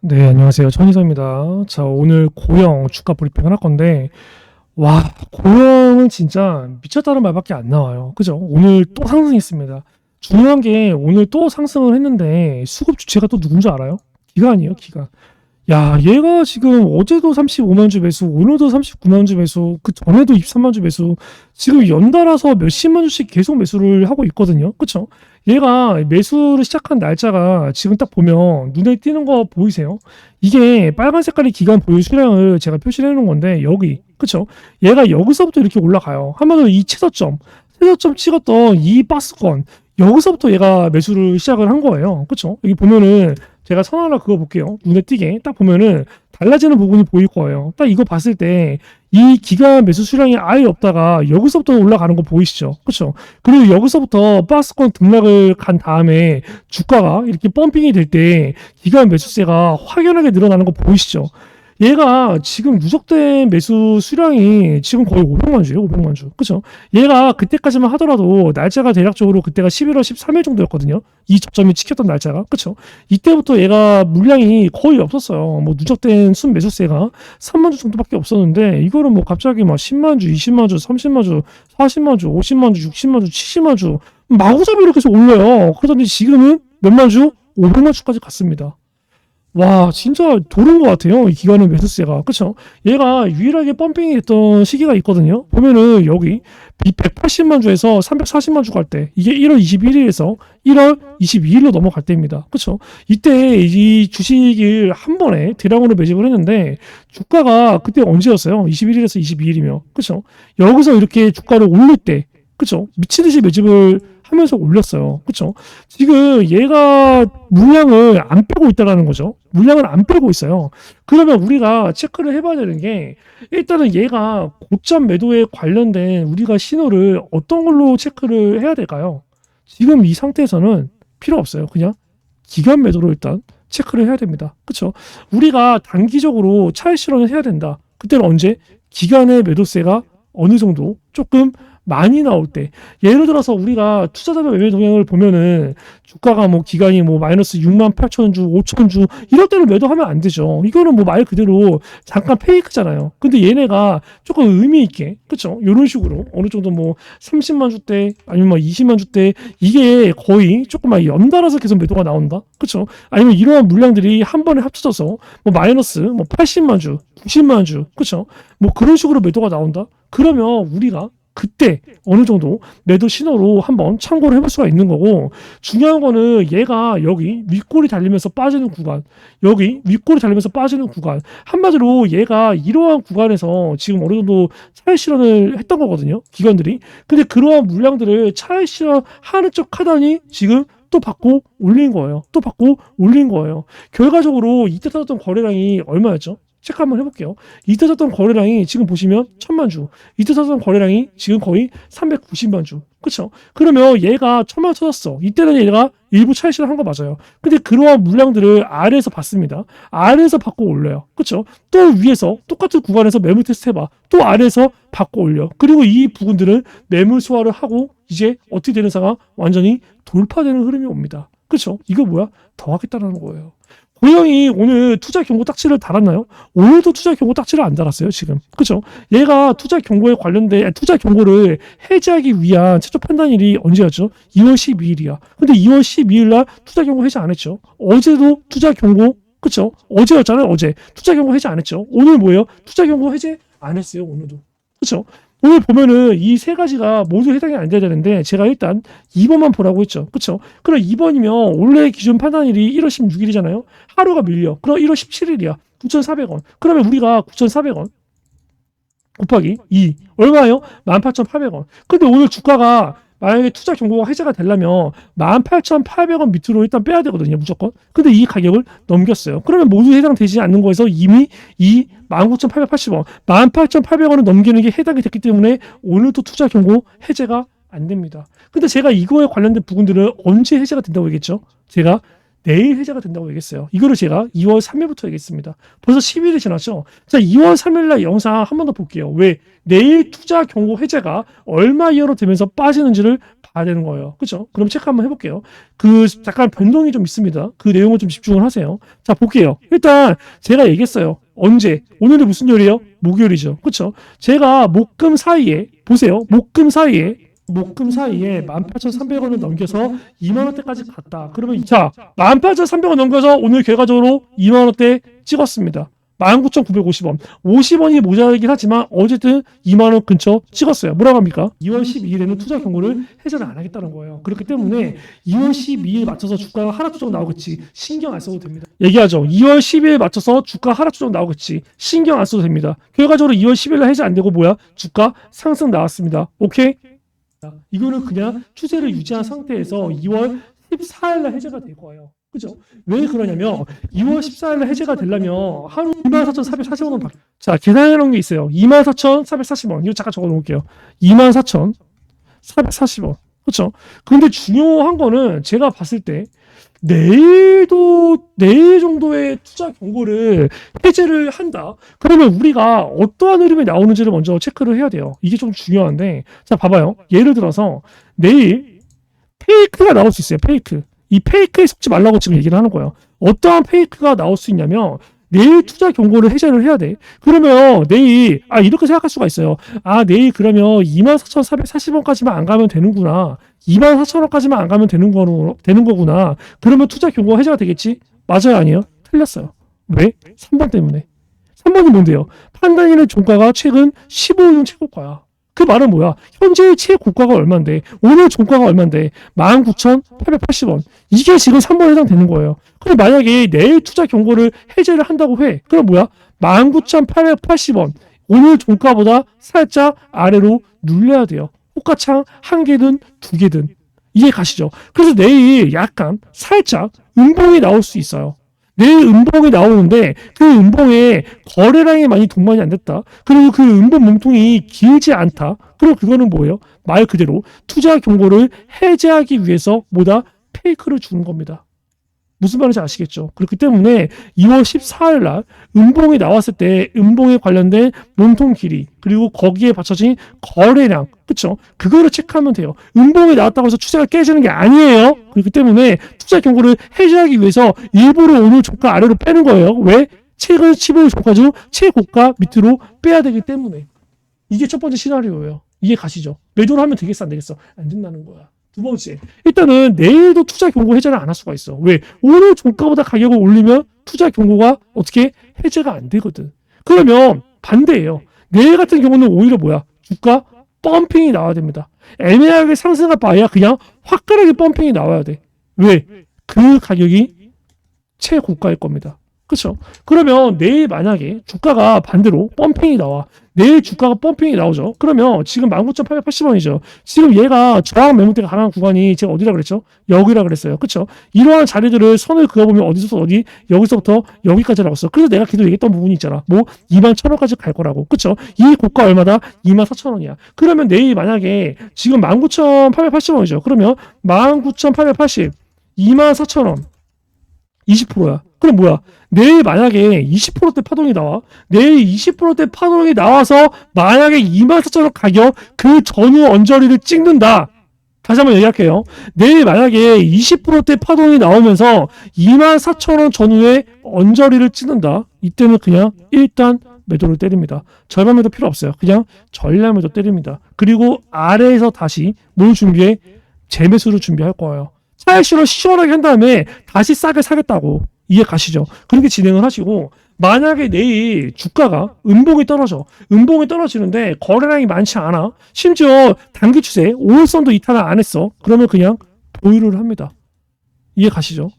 네, 안녕하세요. 천희성입니다. 자, 오늘 고영 주가 브리핑을 할 건데, 와, 고영은 진짜 미쳤다는 말밖에 안 나와요. 그죠? 오늘 또 상승했습니다. 중요한 게 오늘 또 상승을 했는데 수급 주체가 또 누군지 알아요? 기관이에요, 기관. 야, 얘가 지금 어제도 35만 주 매수, 오늘도 39만 주 매수, 그 전에도 23만 주 매수, 지금 연달아서 몇십만 주씩 계속 매수를 하고 있거든요. 그쵸? 얘가 매수를 시작한 날짜가 지금 딱 보면 눈에 띄는 거 보이세요? 이게 빨간 색깔의 기간 보유 수량을 제가 표시를 해놓은 건데, 여기. 그쵸? 얘가 여기서부터 이렇게 올라가요. 한마디로 이 최저점, 최저점 찍었던 이 박스권, 여기서부터 얘가 매수를 시작을 한 거예요. 그쵸? 여기 보면은 제가 선 하나 그거 볼게요. 눈에 띄게. 딱 보면은 달라지는 부분이 보일 거예요. 딱 이거 봤을 때 이 기간 매수 수량이 아예 없다가 여기서부터 올라가는 거 보이시죠? 그쵸? 그리고 여기서부터 박스권 등락을 간 다음에 주가가 이렇게 펌핑이 될 때 기간 매수세가 확연하게 늘어나는 거 보이시죠? 얘가 지금 누적된 매수 수량이 지금 거의 500만 주예요, 500만 주. 그죠? 얘가 그때까지만 하더라도 날짜가 대략적으로 그때가 11월 13일 정도였거든요. 이 저점이 찍혔던 날짜가. 그쵸? 이때부터 얘가 물량이 거의 없었어요. 뭐 누적된 순 매수세가 3만 주 정도밖에 없었는데 이거는 뭐 갑자기 막 10만 주, 20만 주, 30만 주, 40만 주, 50만 주, 60만 주, 70만 주 마구잡이 이렇게 해서 올려요. 그러더니 지금은 몇만 주? 500만 주까지 갔습니다. 와 진짜 도른 것 같아요 이 기간의 매수세가. 그쵸? 얘가 유일하게 펌핑이 됐던 시기가 있거든요. 보면은 여기 180만 주에서 340만 주 갈 때 이게 1월 21일에서 1월 22일로 넘어갈 때입니다. 그쵸? 이때 이 주식을 한 번에 대량으로 매집을 했는데 주가가 그때 언제였어요? 21일에서 22일이면 그쵸? 여기서 이렇게 주가를 올릴 때 그쵸? 미친 듯이 매집을 하면서 올렸어요. 그쵸? 지금 얘가 물량을 안 빼고 있다라는 거죠. 물량을 안 빼고 있어요. 그러면 우리가 체크를 해봐야 되는 게 일단은 얘가 고점 매도에 관련된 우리가 신호를 어떤 걸로 체크를 해야 될까요? 지금 이 상태에서는 필요 없어요. 그냥 기간 매도로 일단 체크를 해야 됩니다. 그쵸? 우리가 단기적으로 차익 실현을 해야 된다. 그때는 언제? 기간의 매도세가 어느 정도 조금 많이 나올 때 예를 들어서 우리가 투자자별 매매 동향을 보면은 주가가 뭐 기간이 뭐 마이너스 6만 8천 주, 5천 주 이럴 때는 매도하면 안 되죠. 이거는 뭐 말 그대로 잠깐 페이크잖아요. 근데 얘네가 조금 의미 있게 그렇죠? 이런 식으로 어느 정도 뭐 30만 주때 아니면 뭐 20만 주때 이게 거의 조금 막 연달아서 계속 매도가 나온다. 그렇죠? 아니면 이러한 물량들이 한 번에 합쳐져서 뭐 마이너스 뭐 80만 주, 90만 주 그렇죠? 뭐 그런 식으로 매도가 나온다. 그러면 우리가 그때 어느 정도 매도 신호로 한번 참고를 해볼 수가 있는 거고 중요한 거는 얘가 여기 윗골이 달리면서 빠지는 구간 여기 윗골이 달리면서 빠지는 구간 한마디로 얘가 이러한 구간에서 지금 어느 정도 차익 실현을 했던 거거든요 기관들이 근데 그러한 물량들을 차익 실현하는 척 하다니 지금 또 받고 올린 거예요. 또 받고 올린 거예요. 결과적으로 이때 터졌던 거래량이 얼마였죠? 체크 한번 해볼게요. 이때 샀던 거래량이 지금 보시면 천만 주. 이때 샀던 거래량이 지금 거의 390만 주. 그쵸? 그러면 얘가 천만 쳐졌어. 이때는 얘가 일부 차익실을 한거 맞아요. 근데 그러한 물량들을 아래에서 받습니다. 아래에서 받고 올려요. 그쵸? 또 위에서 똑같은 구간에서 매물 테스트 해봐. 또 아래에서 받고 올려. 그리고 이 부분들은 매물 소화를 하고 이제 어떻게 되는 상황? 완전히 돌파되는 흐름이 옵니다. 그쵸? 이거 뭐야? 더 하겠다는 거예요. 고영이 오늘 투자 경고 딱지를 달았나요? 오늘도 투자 경고 딱지를 안 달았어요, 지금. 그죠? 얘가 투자 경고에 관련된, 투자 경고를 해지하기 위한 최초 판단일이 언제였죠? 2월 12일이야. 근데 2월 12일 날 투자 경고 해지 안 했죠. 어제도 투자 경고, 그쵸? 어제였잖아요, 어제. 투자 경고 해지 안 했죠. 오늘 뭐예요? 투자 경고 해지 안 했어요, 오늘도. 그쵸? 오늘 보면은 이 세 가지가 모두 해당이 안 돼야 되는데 제가 일단 2번만 보라고 했죠. 그쵸? 그럼 2번이면 원래 기준 판단일이 1월 16일이잖아요. 하루가 밀려. 그럼 1월 17일이야. 9,400원. 그러면 우리가 9,400원 곱하기 2 얼마예요? 18,800원. 근데 오늘 주가가 만약에 투자 경고가 해제가 되려면 18,800원 밑으로 일단 빼야 되거든요, 무조건. 근데 이 가격을 넘겼어요. 그러면 모두 해당되지 않는 거에서 이미 이 19,880원, 18,800원을 넘기는 게 해당이 됐기 때문에 오늘도 투자 경고 해제가 안 됩니다. 근데 제가 이거에 관련된 부분들은 언제 해제가 된다고 얘기했죠? 제가 내일 해제가 된다고 얘기했어요. 이거를 제가 2월 3일부터 얘기했습니다. 벌써 10일이 지났죠. 자, 2월 3일 날 영상 한 번 더 볼게요. 왜 내일 투자 경고 해제가 얼마 이하로 되면서 빠지는지를 봐야 되는 거예요. 그죠? 그럼 체크 한번 해볼게요. 그 약간 변동이 좀 있습니다. 그 내용을 좀 집중을 하세요. 자, 볼게요. 일단 제가 얘기했어요. 언제? 오늘이 무슨 요일이에요? 목요일이죠. 그쵸? 제가 목금 사이에 보세요. 목금 사이에 목금 사이에 18,300원을 넘겨서 2만원대까지 갔다. 그러면 자 18,300원 넘겨서 오늘 결과적으로 2만원대 찍었습니다. 19,950원. 50원이 모자라긴 하지만 어쨌든 2만 원 근처 찍었어요. 뭐라고 합니까? 2월 12일에는 투자 경고를 해제를 안 하겠다는 거예요. 그렇기 때문에 2월 12일 맞춰서 주가가 하락 조정 나오겠지. 신경 안 써도 됩니다. 얘기하죠. 2월 10일 맞춰서 주가 하락 조정 나오겠지. 신경 안 써도 됩니다. 결과적으로 2월 10일 날 해제 안 되고 뭐야? 주가 상승 나왔습니다. 오케이? 이거는 그냥 추세를 유지한 상태에서 2월 14일 날 해제가 될 거예요. 그죠? 왜 그러냐면 2월 14일날 해제가 되려면 하루 24,440원은 바... 자 계산해 놓은 게 있어요. 24,440원 이거 잠깐 적어 놓을게요. 24,440원 그렇죠? 근데 중요한 거는 제가 봤을 때 내일도 내일 정도의 투자 경고를 해제를 한다. 그러면 우리가 어떠한 흐름이 나오는지를 먼저 체크를 해야 돼요. 이게 좀 중요한데 자 봐봐요. 예를 들어서 내일 페이크가 나올 수 있어요. 페이크. 이 페이크에 속지 말라고 지금 얘기를 하는 거예요. 어떠한 페이크가 나올 수 있냐면 내일 투자 경고를 해제를 해야 돼. 그러면 내일 아 이렇게 생각할 수가 있어요. 아 내일 그러면 24,440원까지만 안 가면 되는구나. 24,000원까지만 안 가면 되는 거 되는 거구나. 그러면 투자 경고 해제가 되겠지? 맞아요, 아니에요? 틀렸어요. 왜? 3번 때문에. 3번이 뭔데요? 판단인의 종가가 최근 15년 최고가야. 그 말은 뭐야? 현재의 최고가가 얼만데, 오늘 종가가 얼만데, 19,880원. 이게 지금 3번에 해당되는 거예요. 근데 만약에 내일 투자 경고를 해제를 한다고 해. 그럼 뭐야? 19,880원. 오늘 종가보다 살짝 아래로 눌려야 돼요. 호가창 한 개든 두 개든. 이해 가시죠? 그래서 내일 약간 살짝 음봉이 나올 수 있어요. 내일 음봉이 나오는데 그 음봉에 거래량이 많이 동반이 안 됐다. 그리고 그 음봉 몸통이 길지 않다. 그리고 그거는 뭐예요? 말 그대로 투자 경고를 해제하기 위해서 뭐다? 페이크를 주는 겁니다. 무슨 말인지 아시겠죠? 그렇기 때문에 2월 14일 날 음봉이 나왔을 때 음봉에 관련된 몸통 길이 그리고 거기에 받쳐진 거래량 그쵸? 그거를 체크하면 돼요. 음봉이 나왔다고 해서 추세가 깨지는 게 아니에요. 그렇기 때문에 투자 경고를 해제하기 위해서 일부러 오늘 종가 아래로 빼는 거예요. 왜? 최근 15일 종가 중 최고가 밑으로 빼야 되기 때문에 이게 첫 번째 시나리오예요. 이해 가시죠? 매도를 하면 되겠어 안 되겠어? 안 된다는 거야. 두 번째, 일단은 내일도 투자 경고 해제를 안 할 수가 있어. 왜? 오늘 종가보다 가격을 올리면 투자 경고가 어떻게 해제가 안 되거든. 그러면 반대예요. 내일 같은 경우는 오히려 뭐야? 주가 펌핑이 나와야 됩니다. 애매하게 상승할 바에야 그냥 화끈하게 펌핑이 나와야 돼. 왜? 그 가격이 최고가일 겁니다. 그렇죠? 그러면 내일 만약에 주가가 반대로 펌핑이 나와. 내일 주가가 펌핑이 나오죠. 그러면 지금 19,880원이죠. 지금 얘가 저항 매물대가 강한 구간이 제가 어디라 그랬죠? 여기라 그랬어요. 그렇죠? 이러한 자리들을 선을 그어보면 어디서부터 어디 여기서부터 여기까지라고 했어. 그래서 내가 계속 얘기했던 부분이 있잖아. 뭐 2만 1,000원까지 갈 거라고. 그렇죠? 이 고가 얼마다? 2만 4천원이야. 그러면 내일 만약에 지금 19,880원이죠. 그러면 19,880 2만 4천원 20%야. 그럼 뭐야? 내일 만약에 20%대 파동이 나와. 내일 20%대 파동이 나와서 만약에 24,000원 가격 그 전후 언저리를 찍는다. 다시 한번 얘기할게요. 내일 만약에 20%대 파동이 나오면서 24,000원 전후에 언저리를 찍는다. 이때는 그냥 일단 매도를 때립니다. 절반 매도 필요 없어요. 그냥 전량 매도 때립니다. 그리고 아래에서 다시 뭘 준비해? 재매수를 준비할 거예요. 차익실을 시원하게 한 다음에 다시 싸게 사겠다고 이해 가시죠? 그렇게 진행을 하시고 만약에 내일 주가가 음봉이 떨어져 음봉이 떨어지는데 거래량이 많지 않아 심지어 단기 추세 5일선도 이탈을 안 했어 그러면 그냥 보유를 합니다 이해 가시죠?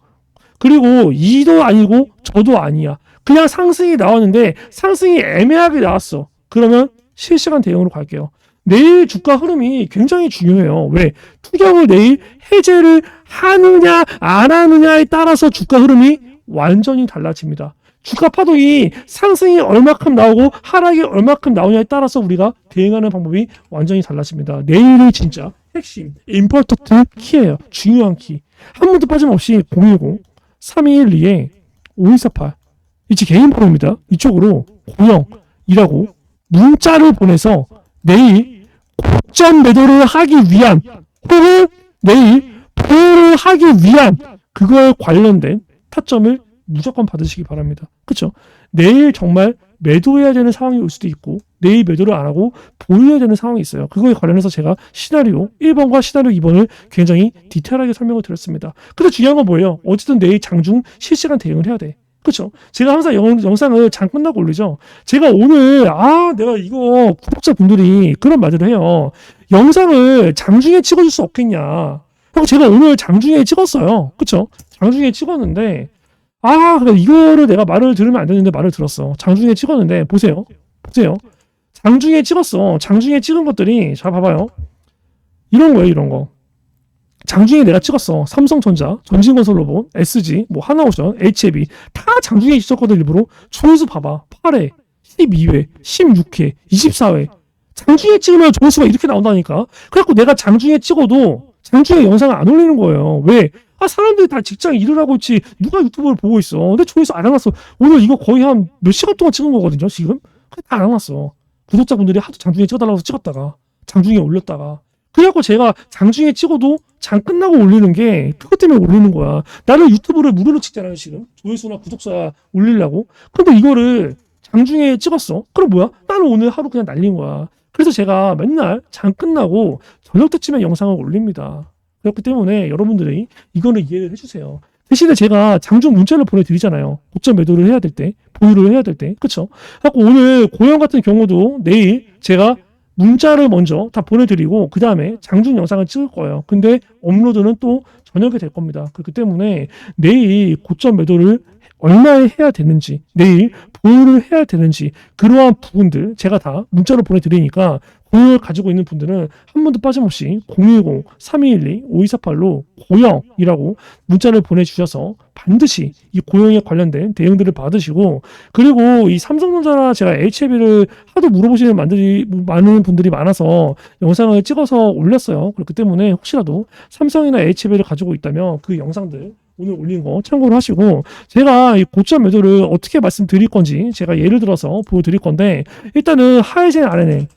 그리고 이도 아니고 저도 아니야 그냥 상승이 나왔는데 상승이 애매하게 나왔어 그러면 실시간 대응으로 갈게요 내일 주가 흐름이 굉장히 중요해요. 왜? 투경을 내일 해제를 하느냐, 안 하느냐에 따라서 주가 흐름이 완전히 달라집니다. 주가 파동이 상승이 얼마큼 나오고 하락이 얼마큼 나오냐에 따라서 우리가 대응하는 방법이 완전히 달라집니다. 내일이 진짜 핵심, 임포터트 키예요. 중요한 키. 한 번도 빠짐없이 010 3212에 5248 이제 개인 번호입니다. 이쪽으로 고영이라고 문자를 보내서 내일 고점 매도를 하기 위한 혹은 내일 보유를 하기 위한 그거에 관련된 타점을 무조건 받으시기 바랍니다. 그렇죠? 내일 정말 매도해야 되는 상황이 올 수도 있고 내일 매도를 안 하고 보유해야 되는 상황이 있어요. 그거에 관련해서 제가 시나리오 1번과 시나리오 2번을 굉장히 디테일하게 설명을 드렸습니다. 근데 중요한 건 뭐예요? 어쨌든 내일 장중 실시간 대응을 해야 돼. 그렇죠? 제가 항상 영, 영상을 장 끝나고 올리죠. 제가 오늘 아 내가 이거 구독자분들이 그런 말들을 해요. 영상을 장중에 찍어줄 수 없겠냐? 그리고 제가 오늘 장중에 찍었어요. 그렇죠? 장중에 찍었는데 아 그러니까 이거를 내가 말을 들으면 안 되는데 말을 들었어. 장중에 찍었는데 보세요. 보세요. 장중에 찍었어. 장중에 찍은 것들이 자 봐봐요. 이런 거예요, 이런 거. 장중에 내가 찍었어. 삼성전자, 전진건설 로봇, SG, 뭐 하나오션, HAB 다 장중에 있었거든 일부러. 조회수 봐봐. 8회, 12회, 16회, 24회. 장중에 찍으면 조회수가 이렇게 나온다니까. 그래갖고 내가 장중에 찍어도 장중에 영상을 안 올리는 거예요. 왜? 아 사람들이 다 직장 일을 하고 있지 누가 유튜브를 보고 있어. 근데 조회수 안 해놨어. 오늘 이거 거의 한 몇 시간 동안 찍은 거거든요. 지금 다안 해놨어. 구독자분들이 하도 장중에 찍어달라고 찍었다가 장중에 올렸다가 그래갖고 제가 장중에 찍어도 장 끝나고 올리는 게 그것 때문에 올리는 거야. 나는 유튜브를 무료로 찍잖아요 지금 조회수나 구독자 올리려고. 근데 이거를 장중에 찍었어. 그럼 뭐야? 나는 오늘 하루 그냥 날린 거야. 그래서 제가 맨날 장 끝나고 저녁 때쯤에 영상을 올립니다. 그렇기 때문에 여러분들이 이거는 이해를 해주세요. 대신에 제가 장중 문자를 보내드리잖아요. 고점 매도를 해야 될 때, 보유를 해야 될 때, 그쵸? 그래갖고 오늘 고영 같은 경우도 내일 제가 문자를 먼저 다 보내드리고 그 다음에 장중 영상을 찍을 거예요. 근데 업로드는 또 저녁에 될 겁니다. 그렇기 때문에 내일 고점 매도를 얼마에 해야 되는지, 내일 보유를 해야 되는지 그러한 부분들 제가 다 문자로 보내드리니까 고용을 가지고 있는 분들은 한 번도 빠짐없이 010-3212-5248로 고용이라고 문자를 보내주셔서 반드시 이 고용에 관련된 대응들을 받으시고 그리고 이 삼성전자나 제가 HLB를 하도 물어보시는 만들이, 많은 분들이 많아서 영상을 찍어서 올렸어요. 그렇기 때문에 혹시라도 삼성이나 HLB를 가지고 있다면 그 영상들 오늘 올린 거 참고를 하시고 제가 이 고점 매도를 어떻게 말씀드릴 건지 제가 예를 들어서 보여드릴 건데 일단은 하이젠 RNA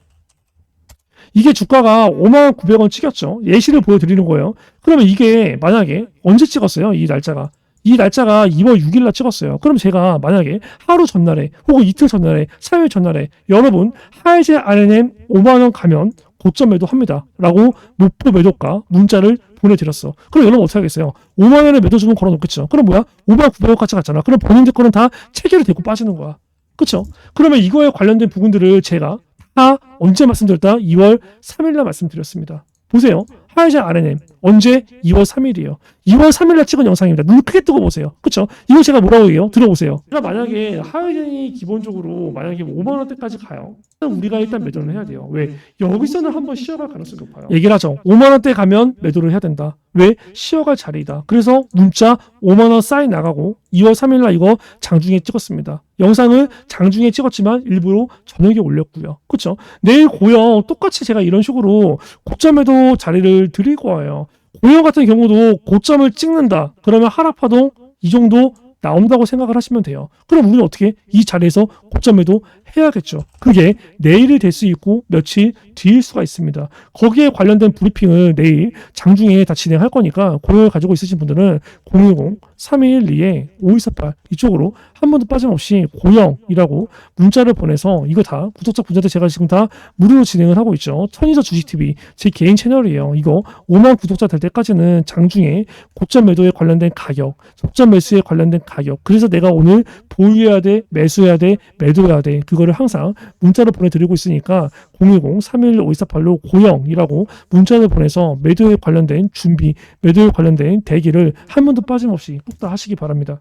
이게 주가가 5만 900원 찍었죠. 예시를 보여드리는 거예요. 그러면 이게 만약에 언제 찍었어요? 이 날짜가. 이 날짜가 2월 6일 날 찍었어요. 그럼 제가 만약에 하루 전날에 혹은 이틀 전날에 3일 전날에 여러분 하이제 RNM 5만 원 가면 고점 매도합니다. 라고 목표 매도가 문자를 보내드렸어. 그럼 여러분 어떻게 하겠어요? 5만 원에 매도 주문 걸어놓겠죠. 그럼 뭐야? 5만 900원 까지 갔잖아. 그럼 본인들 거는 다 체계를 대고 빠지는 거야. 그쵸? 그러면 이거에 관련된 부분들을 제가 다 언제 말씀드렸다? 2월 3일날 말씀드렸습니다. 보세요. 하이젠 RNM 언제? 2월 3일이에요. 2월 3일 날 찍은 영상입니다. 눈 크게 뜨고 보세요. 그쵸? 이거 제가 뭐라고 해요? 들어보세요. 제가 만약에 하이젠이 기본적으로 만약에 5만 원대까지 가요. 그럼 우리가 일단 매도를 해야 돼요. 왜? 여기서는 한번 쉬어갈 가능성이 높아요. 얘기를 하죠. 5만 원대 가면 매도를 해야 된다. 왜? 쉬어갈 자리이다. 그래서 문자 5만 원 사인 나가고 2월 3일 날 이거 장중에 찍었습니다. 영상을 장중에 찍었지만 일부러 저녁에 올렸고요. 그쵸? 내일 고영 똑같이 제가 이런 식으로 고점에도 자리를 드릴 거예요. 고영 같은 경우도 고점을 찍는다. 그러면 하락파동 이 정도 나온다고 생각을 하시면 돼요. 그럼 우리는 어떻게 이 자리에서 고점에도 해야겠죠. 그게 내일이 될 수 있고 며칠 드릴 수가 있습니다. 거기에 관련된 브리핑을 내일 장중에 다 진행할 거니까 고려를 가지고 있으신 분들은 010-312-5248 이쪽으로 한 번도 빠짐없이 고영이라고 문자를 보내서 이거 다 구독자 분자들 제가 지금 다 무료로 진행을 하고 있죠. 천이서 주식TV 제 개인 채널이에요. 이거 5만 구독자 될 때까지는 장중에 고점 매도에 관련된 가격, 적점 매수에 관련된 가격 그래서 내가 오늘 보유해야 돼, 매수해야 돼, 매도해야 돼 그거를 항상 문자로 보내드리고 있으니까 010-3212 315486 고영이라고 문자를 보내서 매도에 관련된 준비, 매도에 관련된 대기를 한 번도 빠짐없이 꼭 다 하시기 바랍니다.